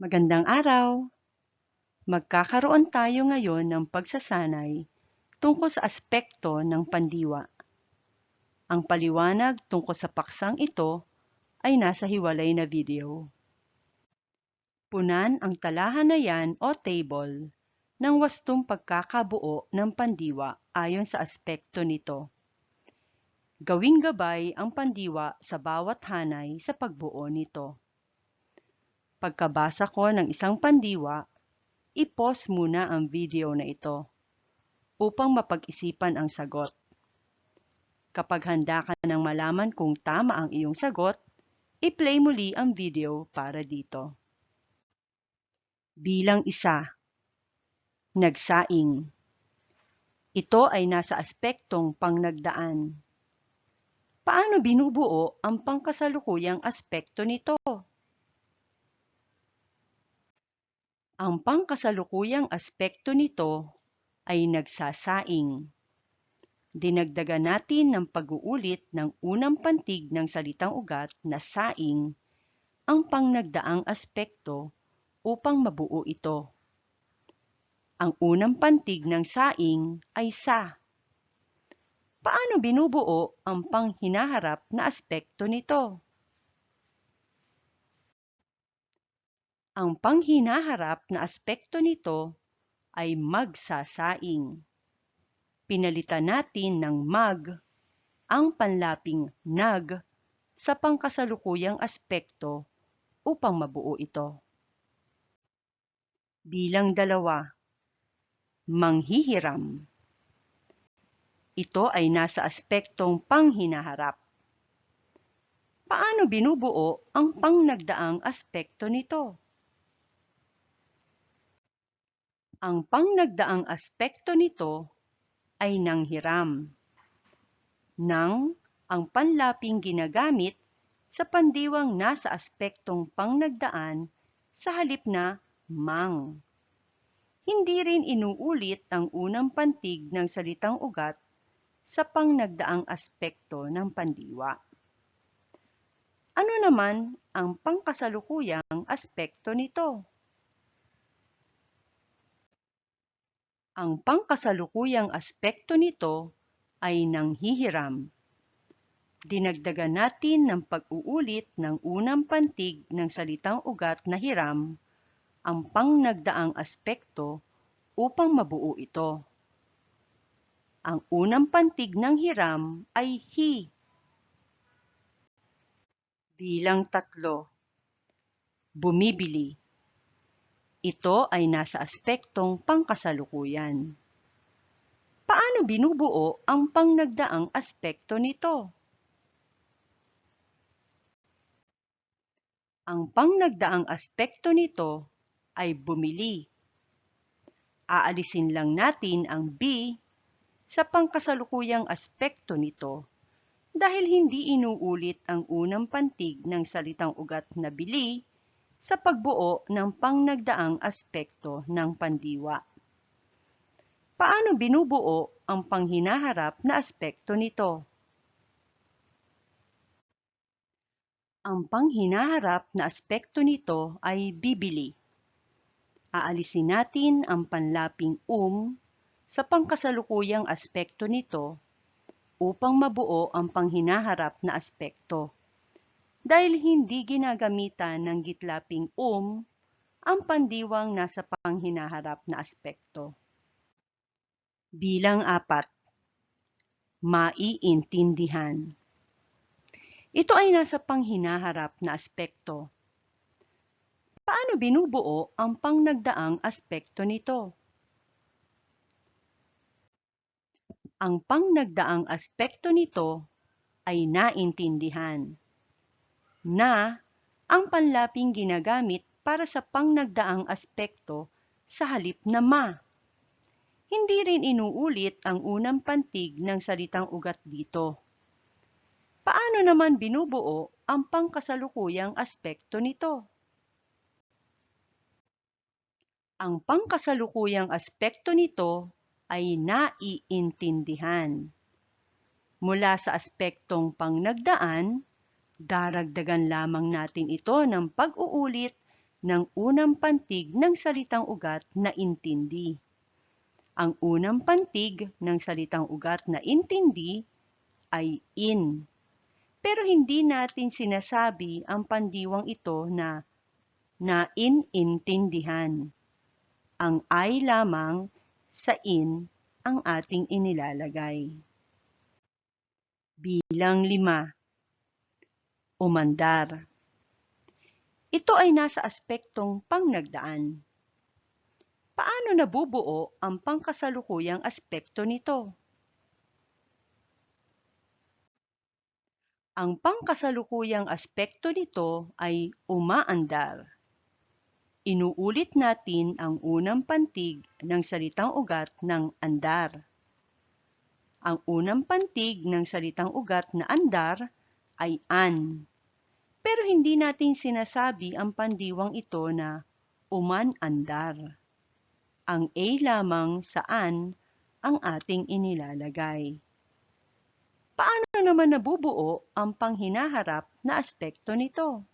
Magandang araw! Magkakaroon tayo ngayon ng pagsasanay tungkol sa aspekto ng pandiwa. Ang paliwanag tungkol sa paksang ito ay nasa hiwalay na video. Punan ang talahanayan o table ng wastong pagkakabuo ng pandiwa ayon sa aspekto nito. Gawing gabay ang pandiwa sa bawat hanay sa pagbuo nito. Pagkabasa ko ng isang pandiwa, i-pause muna ang video na ito upang mapag-isipan ang sagot. Kapag handa ka nang malaman kung tama ang iyong sagot, i-play muli ang video para dito. Bilang isa, nagsaing. Ito ay nasa aspektong pangnagdaan. Paano binubuo ang pangkasalukuyang aspekto nito? Ang pangkasalukuyang aspekto nito ay nagsasaing. Dinagdagan natin ng pag-uulit ng unang pantig ng salitang ugat na saing ang pangnagdaang aspekto upang mabuo ito. Ang unang pantig ng saing ay sa. Paano binubuo ang panghinaharap na aspekto nito? Ang panghinaharap na aspekto nito ay magsasaing. Pinalitan natin ng mag ang panlaping nag sa pangkasalukuyang aspekto upang mabuo ito. Bilang dalawa, manghihiram. Ito ay nasa aspektong panghinaharap. Paano binubuo ang pangnagdaang aspekto nito? Ang pangnagdaang aspekto nito ay nanghiram. Nang ang panlaping ginagamit sa pandiwang nasa aspektong pangnagdaan sa halip na mang. Hindi rin inuulit ang unang pantig ng salitang ugat sa pangnagdaang aspekto ng pandiwa. Ano naman ang pangkasalukuyang aspekto nito? Ang pangkasalukuyang aspekto nito ay nanghihiram. Dinagdagan natin ng pag-uulit ng unang pantig ng salitang ugat na hiram ang pangnagdaang aspekto upang mabuo ito. Ang unang pantig ng hiram ay hi. Bilang tatlo. Bumibili. Ito ay nasa aspektong pangkasalukuyan. Paano binubuo ang pangnagdaang aspekto nito? Ang pangnagdaang aspekto nito ay bumili. Aalisin lang natin ang B sa pangkasalukuyang aspekto nito dahil hindi inuulit ang unang pantig ng salitang ugat na bili sa pagbuo ng pangnagdaang aspekto ng pandiwa. Paano binubuo ang panghinaharap na aspekto nito? Ang panghinaharap na aspekto nito ay bibili. Aalisin natin ang panlaping um sa pangkasalukuyang aspekto nito upang mabuo ang panghinaharap na aspekto dahil hindi ginagamitan ng gitlaping um ang pandiwang nasa panghinaharap na aspekto. Bilang apat, maiintindihan. Ito ay nasa panghinaharap na aspekto. Paano binubuo ang pangnagdaang aspekto nito? Ang pangnagdaang aspekto nito ay naintindihan na ang panlaping ginagamit para sa pangnagdaang aspekto sa halip na ma. Hindi rin inuulit ang unang pantig ng salitang ugat dito. Paano naman binubuo ang pangkasalukuyang aspekto nito? Ang pangkasalukuyang aspekto nito ay naiintindihan. Mula sa aspektong pangnagdaan, daragdagan lamang natin ito ng pag-uulit ng unang pantig ng salitang ugat na intindi. Ang unang pantig ng salitang ugat na intindi ay in. Pero hindi natin sinasabi ang pandiwang ito na nainintindihan. Ang ay lamang sa in ang ating inilalagay. Bilang lima. Umandar. Ito ay nasa aspektong pangnagdaan. Paano nabubuo ang pangkasalukuyang aspekto nito? Ang pangkasalukuyang aspekto nito ay umaandar. Inuulit natin ang unang pantig ng salitang ugat ng andar. Ang unang pantig ng salitang ugat na andar ay an. Pero hindi natin sinasabi ang pandiwang ito na uman-andar. Ang A lamang saan ang ating inilalagay. Paano naman nabubuo ang panghinaharap na aspekto nito?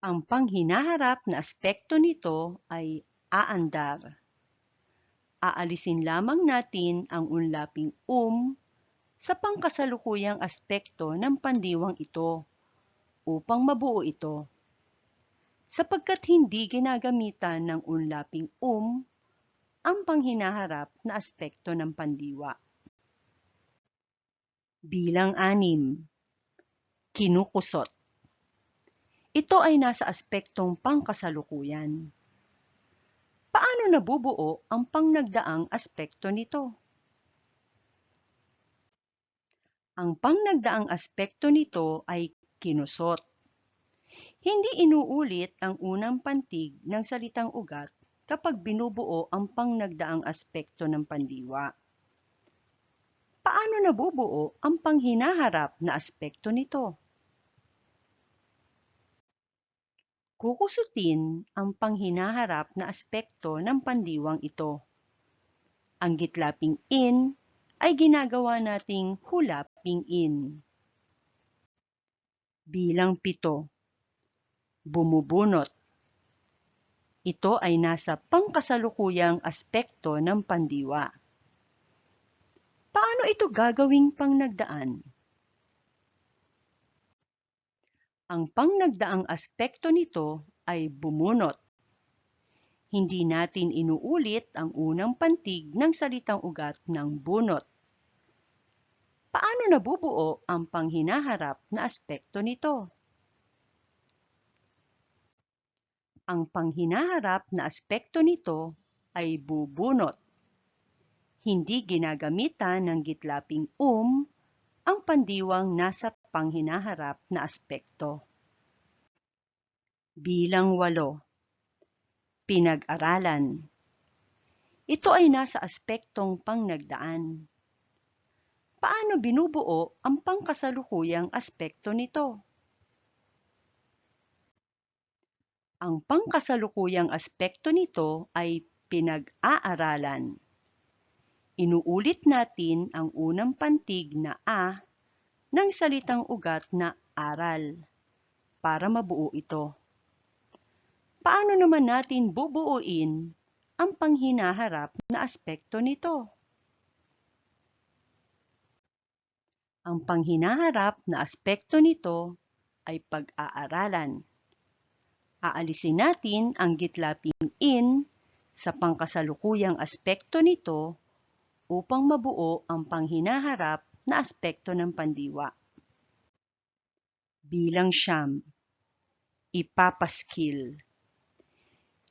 Ang panghinaharap na aspekto nito ay aandar. Aalisin lamang natin ang unlaping um sa pangkasalukuyang aspekto ng pandiwang ito upang mabuo ito. Sapagkat hindi ginagamitan ng unlaping um ang panghinaharap na aspekto ng pandiwa. Bilang anim, kinukusot. Ito ay nasa aspektong pangkasalukuyan. Paano nabubuo ang pangnagdaang aspekto nito? Ang pangnagdaang aspekto nito ay kinusot. Hindi inuulit ang unang pantig ng salitang ugat kapag binubuo ang pangnagdaang aspekto ng pandiwa. Paano nabubuo ang panghinaharap na aspekto nito? Kukusutin ang panghinaharap na aspekto ng pandiwang ito. Ang gitlaping in ay ginagawa nating hulaping in. Bilang pito, bumubunot. Ito ay nasa pangkasalukuyang aspekto ng pandiwa. Paano ito gagawing pangnagdaan? Ang pangnagdaang aspekto nito ay bumunot. Hindi natin inuulit ang unang pantig ng salitang ugat ng bunot. Paano nabubuo ang panghinaharap na aspekto nito? Ang panghinaharap na aspekto nito ay bubunot. Hindi ginagamitan ng gitlaping um ang pandiwang nasa panghinaharap na aspekto. Bilang walo, pinag-aralan. Ito ay nasa aspektong pangnagdaan. Paano binubuo ang pangkasalukuyang aspekto nito? Ang pangkasalukuyang aspekto nito ay pinag-aaralan inuulit natin ang unang pantig na a ng salitang ugat na aral para mabuo ito. Paano naman natin bubuuin ang panghinaharap na aspekto nito? Ang panghinaharap na aspekto nito ay pag-aaralan. Aalisin natin ang gitlaping in sa pangkasalukuyang aspekto nito upang mabuo ang panghinaharap na aspekto ng pandiwa. Bilang siyam, ipapaskil.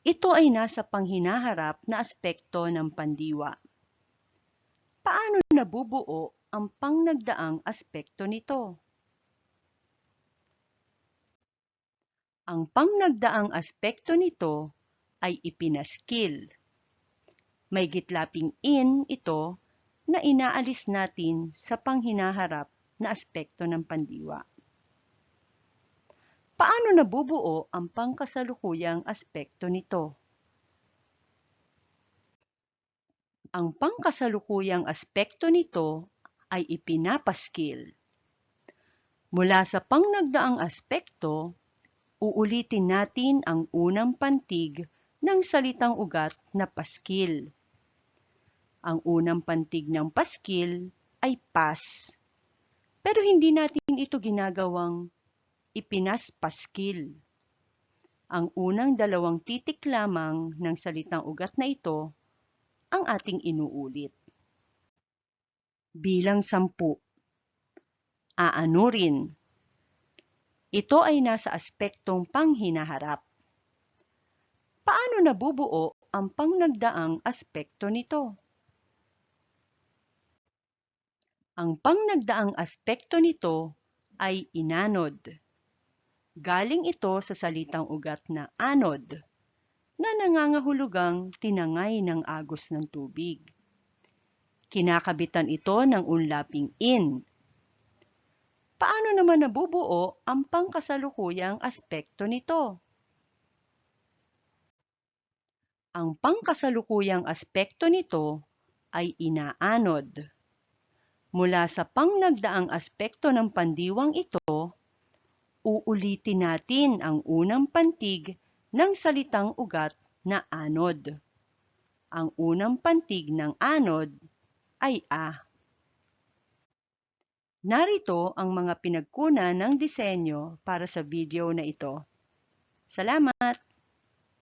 Ito ay nasa panghinaharap na aspekto ng pandiwa. Paano nabubuo ang pangnagdaang aspekto nito? Ang pangnagdaang aspekto nito ay ipinaskil may gitlaping in ito na inaalis natin sa panghinaharap na aspekto ng pandiwa. Paano nabubuo ang pangkasalukuyang aspekto nito? Ang pangkasalukuyang aspekto nito ay ipinapaskil. Mula sa pangnagdaang aspekto, uulitin natin ang unang pantig ng salitang ugat na paskil. Ang unang pantig ng paskil ay pas. Pero hindi natin ito ginagawang ipinaspaskil. Ang unang dalawang titik lamang ng salitang ugat na ito ang ating inuulit. Bilang sampu. Aanurin. Ito ay nasa aspektong panghinaharap. Paano nabubuo ang pangnagdaang aspekto nito? Ang pangnagdaang aspekto nito ay inanod. Galing ito sa salitang ugat na anod, na nangangahulugang tinangay ng agos ng tubig. Kinakabitan ito ng unlaping in. Paano naman nabubuo ang pangkasalukuyang aspekto nito? Ang pangkasalukuyang aspekto nito ay inaanod. Mula sa pangnagdaang aspekto ng pandiwang ito, uulitin natin ang unang pantig ng salitang ugat na anod. Ang unang pantig ng anod ay a. Narito ang mga pinagkunan ng disenyo para sa video na ito. Salamat!